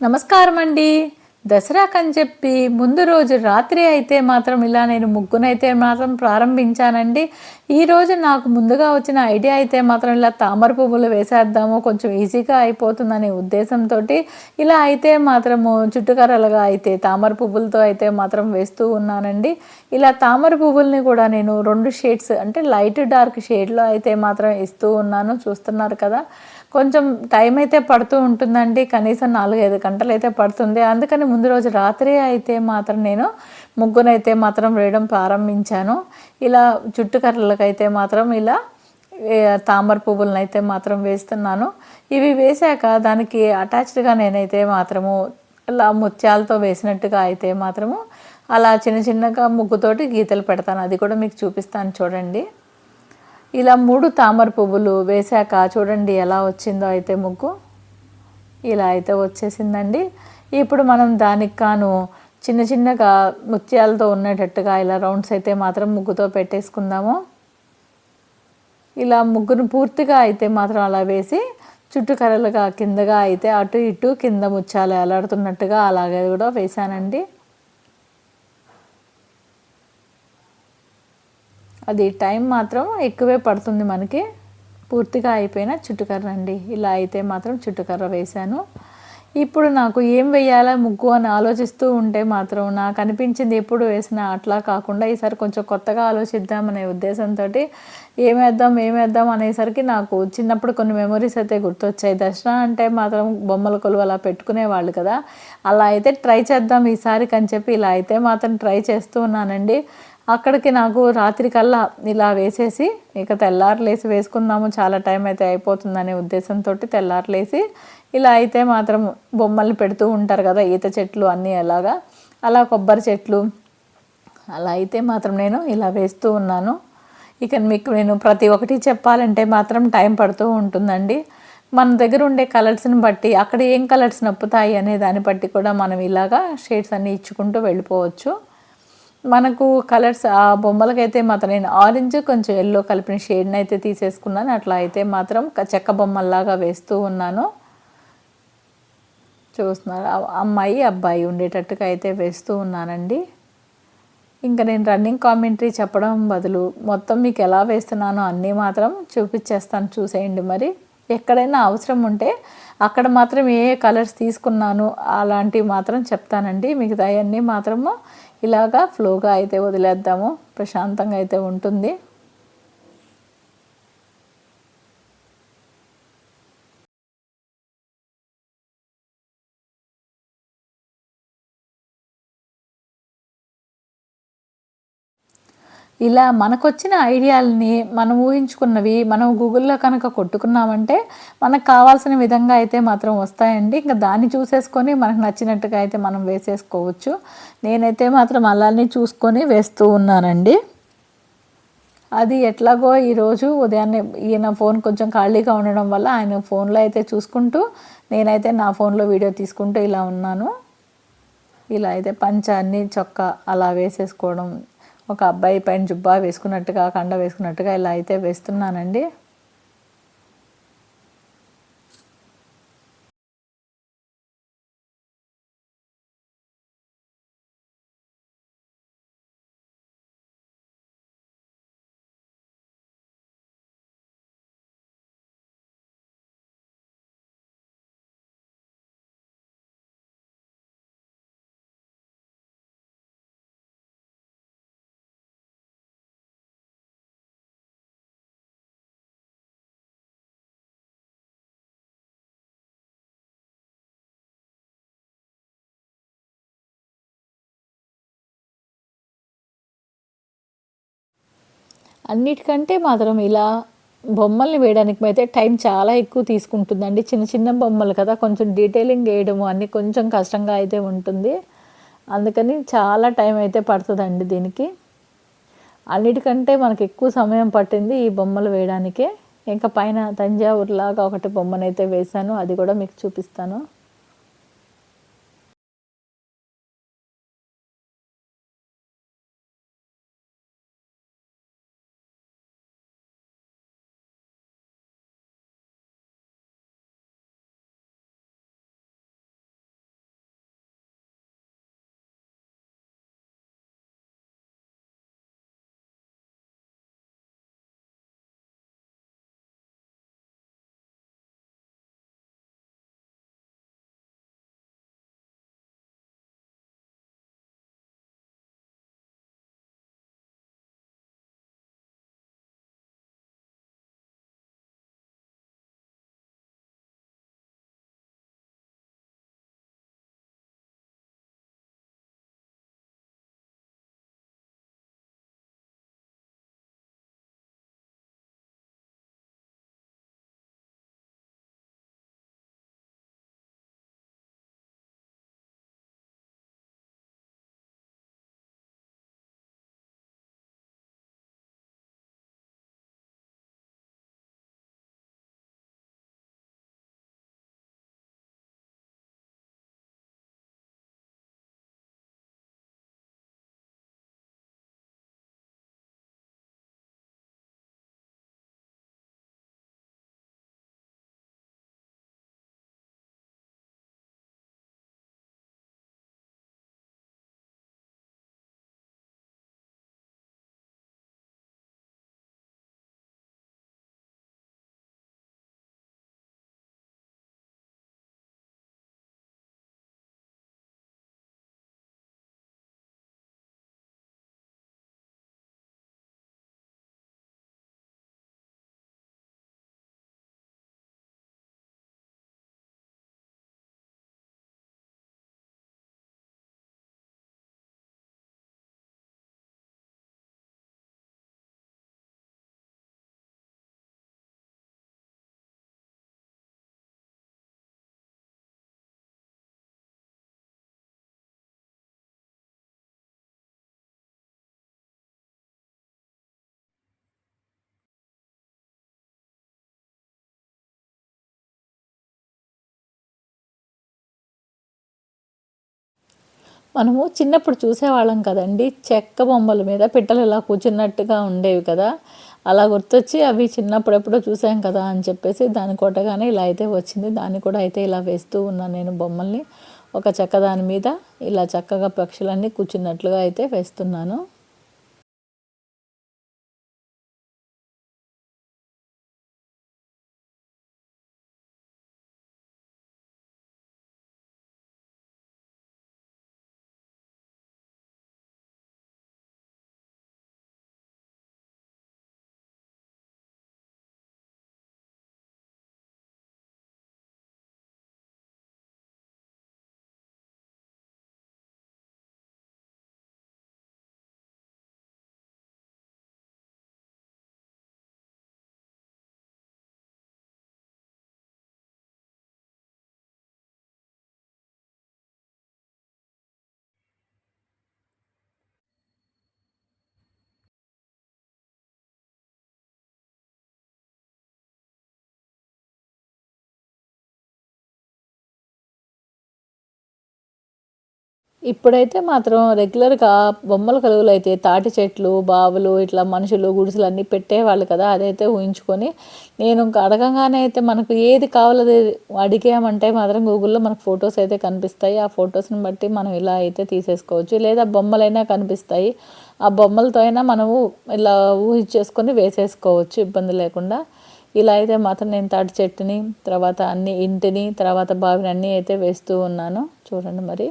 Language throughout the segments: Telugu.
నమస్కారం అండి దసరాకని చెప్పి ముందు రోజు రాత్రి అయితే మాత్రం ఇలా నేను ముగ్గునైతే మాత్రం ప్రారంభించానండి. ఈరోజు నాకు ముందుగా వచ్చిన ఐడియా అయితే మాత్రం ఇలా తామర పువ్వులు వేసేద్దాము కొంచెం ఈజీగా అయిపోతుందనే ఉద్దేశంతో ఇలా అయితే మాత్రము చుట్టుకర్రలుగా అయితే తామర పువ్వులతో అయితే మాత్రం వేస్తూ ఉన్నానండి. ఇలా తామర పువ్వుల్ని కూడా నేను రెండు షేడ్స్ అంటే లైట్ డార్క్ షేడ్లో అయితే మాత్రం ఇస్తూ ఉన్నాను. చూస్తున్నారు కదా. కొంచెం టైం అయితే పడుతూ ఉంటుందండి. కనీసం నాలుగైదు గంటలు అయితే పడుతుంది. అందుకని ముందు రోజు రాత్రి అయితే మాత్రం నేను ముగ్గునైతే మాత్రం వేయడం ప్రారంభించాను. ఇలా చుట్టుకర్రలకైతే మాత్రం ఇలా తామర పువ్వులను అయితే మాత్రం వేస్తున్నాను. ఇవి వేశాక దానికి అటాచ్డ్గా నేనైతే మాత్రము ఇలా ముత్యాలతో వేసినట్టుగా అయితే మాత్రము అలా చిన్న చిన్నగా ముగ్గుతోటి గీతలు పెడతాను. అది కూడా మీకు చూపిస్తాను చూడండి. ఇలా మూడు తామర పువ్వులు వేశాక చూడండి ఎలా వచ్చిందో అయితే ముగ్గు. ఇలా అయితే వచ్చేసిందండి. ఇప్పుడు మనం దానికి కాను చిన్న చిన్నగా ముత్యాలతో ఉండేటట్టుగా ఇలా రౌండ్స్ అయితే మాత్రం ముగ్గుతో పెట్టేసుకుందాము. ఇలా ముగ్గును పూర్తిగా అయితే మాత్రం అలా వేసి చుట్టుకరలుగా కిందగా అయితే అటు ఇటు కింద ముత్యాలు ఎలాడుతున్నట్టుగా అలాగే కూడా వేశానండి. అది టైం మాత్రం ఎక్కువే పడుతుంది మనకి. పూర్తిగా అయిపోయిన చుట్టుకర్ర అండి. ఇలా అయితే మాత్రం చుట్టుకర్ర వేశాను. ఇప్పుడు నాకు ఏం వేయాలా ముగ్గు అని ఆలోచిస్తూ ఉంటే మాత్రం నాకు అనిపించింది ఎప్పుడు వేసినా అట్లా కాకుండా ఈసారి కొంచెం కొత్తగా ఆలోచిద్దామనే ఉద్దేశంతో ఏమేద్దాం ఏమేద్దాం అనేసరికి నాకు చిన్నప్పుడు కొన్ని మెమరీస్ అయితే గుర్తొచ్చాయి. దసరా అంటే మాత్రం బొమ్మల కొలువు అలా పెట్టుకునేవాళ్ళు కదా. అలా అయితే ట్రై చేద్దాం ఈసారికి అని చెప్పి ఇలా అయితే మాత్రం ట్రై చేస్తూ ఉన్నానండి. అక్కడికి నాకు రాత్రి కల్లా ఇలా వేసేసి ఇక తెల్లారులేసి వేసుకుందాము చాలా టైం అయితే అయిపోతుందనే ఉద్దేశంతో తెల్లారులేసి ఇలా అయితే మాత్రం బొమ్మలు పెడుతూ ఉంటారు కదా ఈత చెట్లు అన్నీ ఎలాగా అలా కొబ్బరి చెట్లు అలా అయితే మాత్రం నేను ఇలా వేస్తూ ఉన్నాను. ఇక మీకు నేను ప్రతి ఒక్కటి చెప్పాలంటే మాత్రం టైం పడుతూ ఉంటుందండి. మన దగ్గర ఉండే కలర్స్ని బట్టి అక్కడ ఏం కలర్స్ నప్పుతాయి అనే దాన్ని బట్టి కూడా మనం ఇలాగా షేడ్స్ అన్నీ ఇచ్చుకుంటూ వెళ్ళిపోవచ్చు. మనకు కలర్స్ ఆ బొమ్మలకైతే మాత్రం నేను ఆరెంజ్ కొంచెం ఎల్లో కలిపిన షేడ్ని అయితే తీసేసుకున్నాను. అట్లా అయితే మాత్రం చెక్క బొమ్మల్లాగా వేస్తూ ఉన్నాను. చూస్తున్నారు అమ్మాయి అబ్బాయి ఉండేటట్టుగా అయితే వేస్తూ ఉన్నానండి. ఇంకా నేను రన్నింగ్ కామెంటరీ చెప్పడం బదులు మొత్తం మీకు ఎలా వేస్తున్నానో అన్నీ మాత్రం చూపించేస్తాను చూసేయండి మరి. ఎక్కడైనా అవసరం ఉంటే అక్కడ మాత్రం ఏ ఏ కలర్స్ తీసుకున్నాను అలాంటివి మాత్రం చెప్తానండి. మిగతా అన్నీ మాత్రము ఇలాగా ఫ్లోగా అయితే వదిలేద్దాము. ప్రశాంతంగా అయితే ఉంటుంది. ఇలా మనకొచ్చిన ఐడియాలని మనం ఊహించుకున్నవి మనం గూగుల్లో కనుక కొట్టుకున్నామంటే మనకు కావాల్సిన విధంగా అయితే మాత్రం వస్తాయండి. ఇంకా దాన్ని చూసేసుకొని మనకు నచ్చినట్టుగా అయితే మనం వేసేసుకోవచ్చు. నేనైతే మాత్రం అలానే చూసుకొని వేస్తూ ఉన్నానండి. అది ఎట్లాగో ఈరోజు ఉదయాన్నే ఈయన ఫోన్ కొంచెం ఖాళీగా ఉండడం వల్ల ఆయన ఫోన్లో అయితే చూసుకుంటూ నేనైతే నా ఫోన్లో వీడియో తీసుకుంటూ ఇలా ఉన్నాను. ఇలా అయితే పంచ అన్ని చొక్క అలా వేసేసుకోవడం ఒక అబ్బాయి పైన జుబ్బా వేసుకున్నట్టుగా కండ వేసుకున్నట్టుగా ఇలా అయితే వేస్తున్నానండి. అన్నిటికంటే మాత్రం ఇలా బొమ్మల్ని వేయడానికి అయితే టైం చాలా ఎక్కువ తీసుకుంటుందండి. చిన్న చిన్న బొమ్మలు కదా కొంచెం డీటెయిలింగ్ వేయడము అన్నీ కొంచెం కష్టంగా అయితే ఉంటుంది. అందుకని చాలా టైం అయితే పడుతుందండి దీనికి. అన్నిటికంటే మనకు ఎక్కువ సమయం పట్టింది ఈ బొమ్మలు వేయడానికే. ఇంకా పైన తంజావూరులాగా ఒకటి బొమ్మనైతే వేశాను అది కూడా మీకు చూపిస్తాను. మనము చిన్నప్పుడు చూసేవాళ్ళం కదండి. చెక్క బొమ్మల మీద పిట్టలు ఇలా కూర్చున్నట్టుగా ఉండేవి కదా. అలా గుర్తొచ్చి అవి చిన్నప్పుడు ఎప్పుడో చూసాం కదా అని చెప్పేసి దాని కొట్టగానే ఇలా అయితే వచ్చింది. దాన్ని కూడా అయితే ఇలా వేస్తూ ఉన్నాను నేను బొమ్మల్ని. ఒక చెక్క దాని మీద ఇలా చక్కగా పక్షులన్నీ కూర్చున్నట్లుగా అయితే వేస్తున్నాను. ఇప్పుడైతే మాత్రం రెగ్యులర్గా బొమ్మల కలుగులు అయితే తాటి చెట్లు బావులు ఇట్లా మనుషులు గుడిసెలు అన్నీ పెట్టేవాళ్ళు కదా అదైతే ఊహించుకొని. నేను ఇంకా అడగంగానే అయితే మనకు ఏది కావాలో అడిగామంటే మాత్రం గూగుల్లో మనకు ఫొటోస్ అయితే కనిపిస్తాయి. ఆ ఫొటోస్ని బట్టి మనం ఇలా అయితే తీసేసుకోవచ్చు. లేదా బొమ్మలైనా కనిపిస్తాయి. ఆ బొమ్మలతో అయినా మనము ఇలా ఊహించేసుకొని వేసేసుకోవచ్చు ఇబ్బంది లేకుండా. ఇలా అయితే మాత్రం నేను తాటి చెట్టుని తర్వాత అన్ని ఇంటిని తర్వాత బావిని అన్నీ అయితే వేస్తూ ఉన్నాను. చూడండి మరి.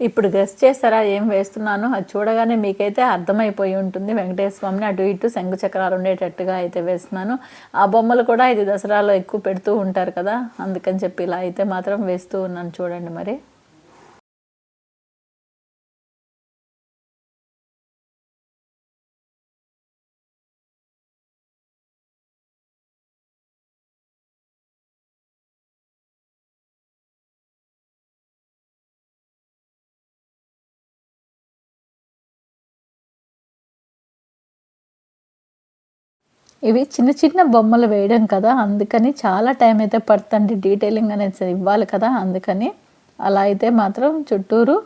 ఇప్పుడు గెస్ చేస్తారా? ఏం వేస్తున్నాను? అది చూడగానే మీకైతే అర్థమైపోయి ఉంటుంది. వెంకటేశ్వర స్వామిని అటు ఇటు శంఖ చక్రాలు ఉండేటట్టుగా అయితే వేస్తున్నాను. ఆ బొమ్మలు కూడా ఇది దసరాలో ఎక్కువ పెడుతూ ఉంటారు కదా? అందుకని చెప్పి ఇలా అయితే మాత్రం వేస్తూ ఉన్నాను. చూడండి మరి. ఇవి చిన్న చిన్న బొమ్మలు వేయడం కదా అందుకని చాలా టైం అయితే పడుతుంది డీటెయిలింగ్ అనేది ఇవ్వాలి కదా అందుకని అలా అయితే మాత్రం చుట్టూరు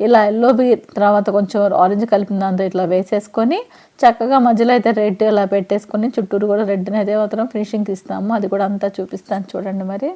ఇలా ఎల్లో తర్వాత కొంచెం ఆరెంజ్ కలిపిన దాంతో ఇట్లా వేసేసుకొని చక్కగా మధ్యలో అయితే రెడ్ ఇలా పెట్టేసుకొని చుట్టూరు కూడా రెడ్ని అయితే మాత్రం ఫినిషింగ్ ఇస్తాము. అది కూడా అంతా చూపిస్తాను చూడండి మరి.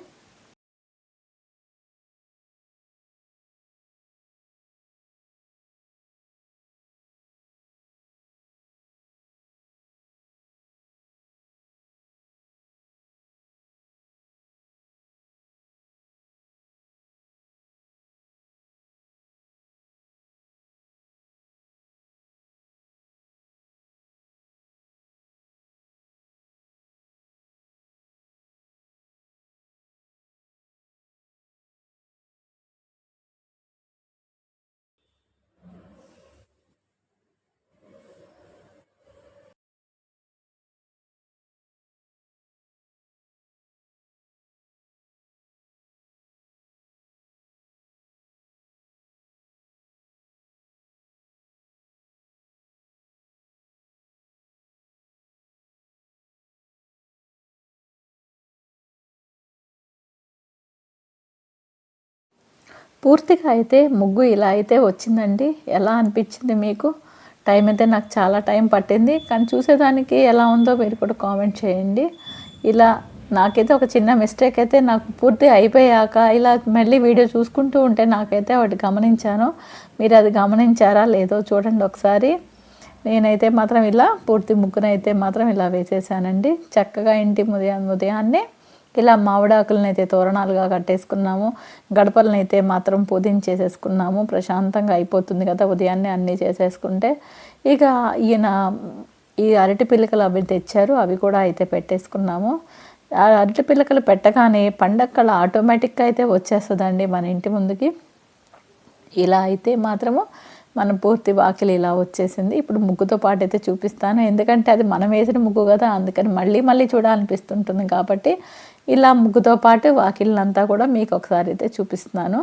పూర్తిగా అయితే ముగ్గు ఇలా అయితే వచ్చిందండి. ఎలా అనిపించింది మీకు? టైం అయితే నాకు చాలా టైం పట్టింది. కానీ చూసేదానికి ఎలా ఉందో మీరు కూడా కామెంట్ చేయండి. ఇలా నాకైతే ఒక చిన్న మిస్టేక్ అయితే నాకు పూర్తి అయిపోయాక ఇలా మళ్ళీ వీడియో చూసుకుంటూ ఉంటే నాకైతే ఒకటి గమనించాను. మీరు అది గమనించారా లేదో చూడండి ఒకసారి. నేనైతే మాత్రం ఇలా పూర్తి ముగ్గునైతే మాత్రం ఇలా వేసేసానండి. చక్కగా ఇంటి ఉదయం ఉదయాన్నే ఇలా మామిడాకులనైతే తోరణాలుగా కట్టేసుకున్నాము. గడపలనైతే మాత్రం పూజించేసేసుకున్నాము ప్రశాంతంగా అయిపోతుంది కదా ఉదయాన్నే అన్నీ చేసేసుకుంటే. ఇక ఈయన ఈ అరటి పిల్లకలు అవి తెచ్చారు. అవి కూడా అయితే పెట్టేసుకున్నాము. ఆ అరటి పిల్లకలు పెట్టగానే పండక్కల ఆటోమేటిక్గా అయితే వచ్చేస్తుందండి మన ఇంటి ముందుకి. ఇలా అయితే మాత్రము మన పూర్తి వాకిలి ఇలా వచ్చేసింది. ఇప్పుడు ముగ్గుతో పాటు అయితే చూపిస్తాను. ఎందుకంటే అది మనం వేసిన ముగ్గు కదా అందుకని మళ్ళీ మళ్ళీ చూడాలనిపిస్తుంటుంది కాబట్టి ఇలా ముగ్గుతో పాటు వాకిళ్ళంతా కూడా మీకు ఒకసారి అయితే చూపిస్తున్నాను.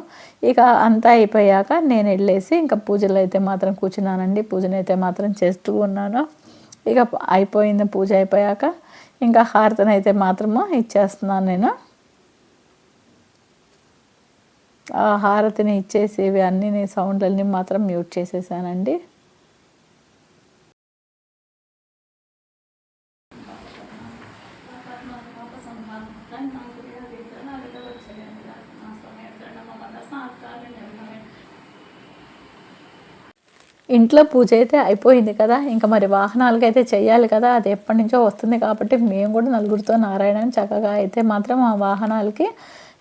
ఇక అంతా అయిపోయాక నేను వెళ్ళేసి ఇంకా పూజలు అయితే మాత్రం కూర్చున్నానండి. పూజనైతే మాత్రం చేస్తూ ఉన్నాను. ఇక అయిపోయింది పూజ అయిపోయాక ఇంకా హారతను అయితే మాత్రము ఇచ్చేస్తున్నాను నేను. ఆ హారతిని ఇచ్చేసి ఇవి అన్ని సౌండ్లన్నీ మాత్రం మ్యూట్ చేసేసానండి. ఇంట్లో పూజ అయితే అయిపోయింది కదా ఇంకా మరి వాహనాలకి అయితే కదా అది ఎప్పటి నుంచో వస్తుంది కాబట్టి మేము కూడా నలుగురితో నారాయణ చక్కగా అయితే మాత్రం ఆ వాహనాలకి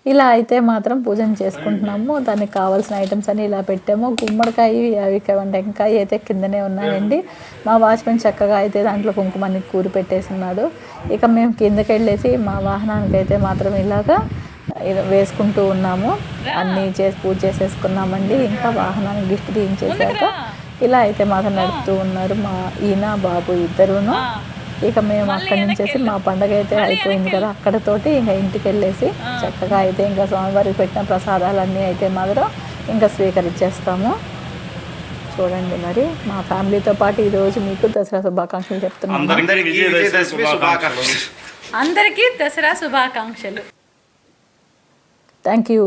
ఇలా అయితే మాత్రం పూజను చేసుకుంటున్నాము. దానికి కావాల్సిన ఐటమ్స్ అన్ని ఇలా పెట్టాము. గుమ్మడికాయ అవి టెంకాయ అయితే కిందనే ఉన్నాయండి. మా వాచ్మెన్ చక్కగా అయితే దాంట్లో కుంకుమని కూరి పెట్టేసున్నాడు. ఇక మేము కిందకి వెళ్ళేసి మా వాహనానికి అయితే మాత్రం ఇలాగా వేసుకుంటూ ఉన్నాము. అన్నీ చేసి పూజ చేసేసుకున్నామండి. ఇంకా వాహనానికి గిఫ్ట్ తీయించేసాక ఇలా అయితే మాత్రం నడుపుతూ ఉన్నారు మా ఈయన బాబు ఇద్దరును. ఇక మేము అక్కడి నుంచేసి మా పండగ అయితే అయిపోయింది కదా అక్కడతోటి ఇంకా ఇంటికి వెళ్ళేసి చక్కగా అయితే ఇంకా స్వామివారికి పెట్టిన ప్రసాదాలన్నీ అయితే మాత్రం ఇంకా స్వీకరించేస్తాము. చూడండి మరి మా ఫ్యామిలీతో పాటు ఈరోజు మీకు దసరా శుభాకాంక్షలు చెప్తున్నాము అందరికీ విజయదశమి శుభాకాంక్షలు. అందరికీ దసరా శుభాకాంక్షలు. Thank you